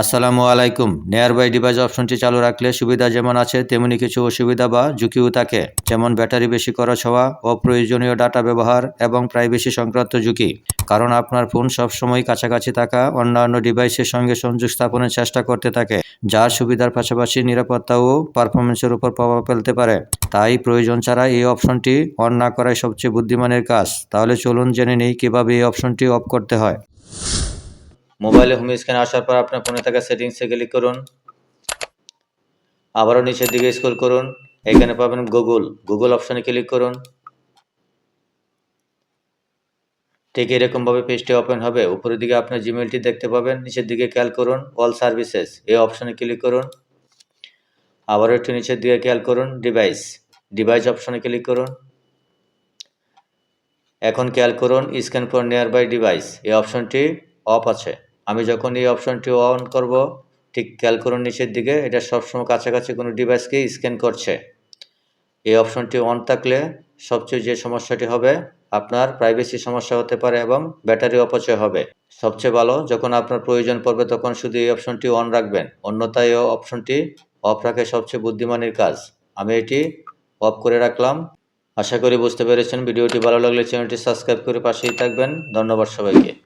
আসসালামু আলাইকুম। নেয়ার বাই ডিভাইস অপশনটি চালু রাখলে সুবিধা যেমন আছে, তেমনি কিছু অসুবিধা বা ঝুঁকিও থাকে। যেমন ব্যাটারি বেশি খরচ হওয়া, অপ্রয়োজনীয় ডাটা ব্যবহার এবং প্রাইভেসি সংক্রান্ত ঝুঁকি। কারণ আপনার ফোন সবসময় কাছাকাছি থাকা, অন্যান্য ডিভাইসের সঙ্গে সংযোগ স্থাপনের চেষ্টা করতে থাকে, যার সুবিধার পাশাপাশি নিরাপত্তা ও পারফরমেন্সের উপর প্রভাব ফেলতে পারে। তাই প্রয়োজন ছাড়া এই অপশনটি অন না করাই সবচেয়ে বুদ্ধিমানের কাজ। তাহলে চলুন জেনে নেই কীভাবে এই অপশনটি অফ করতে হয়। মোবাইলে হোম স্ক্রিনে আসার পর আপনার ফোনে থাকা সেটিংসে ক্লিক করুন। আবারও নিচের দিকে স্ক্রল করুন। এখানে পাবেন গুগল গুগল অপশনে ক্লিক করুন। ঠিক এরকমভাবে পেজটি ওপেন হবে। উপরের দিকে আপনার জিমেলটি দেখতে পাবেন। নিচের দিকে খেয়াল করুন অল সার্ভিসেস এই অপশনে ক্লিক করুন। আবারও একটু নিচের দিকে খেয়াল করুন ডিভাইস ডিভাইস অপশনে ক্লিক করুন। এখন খেয়াল করুন scan for nearby device এই অপশনটি অফ আছে। আমি যখন এই অপশনটি অন করব, ঠিক খেয়াল করুন নিচের দিকে, এটা সবসময় কাছাকাছি কোনো ডিভাইসকে স্ক্যান করছে। এই অপশনটি অন থাকলে সবচেয়ে যে সমস্যাটি হবে, আপনার প্রাইভেসি সমস্যা হতে পারে এবং ব্যাটারি অপচয় হবে। সবচেয়ে ভালো, যখন আপনার প্রয়োজন পড়বে, তখন শুধু এই অপশনটি অন রাখবেন। অন্যথায় এই অপশনটি অফ রাখে সবচেয়ে বুদ্ধিমানের কাজ। আমি এটি অফ করে রাখলাম। আশা করি বুঝতে পেরেছেন। ভিডিওটি ভালো লাগলে চ্যানেলটি সাবস্ক্রাইব করে পাশেই থাকবেন। ধন্যবাদ সবাইকে।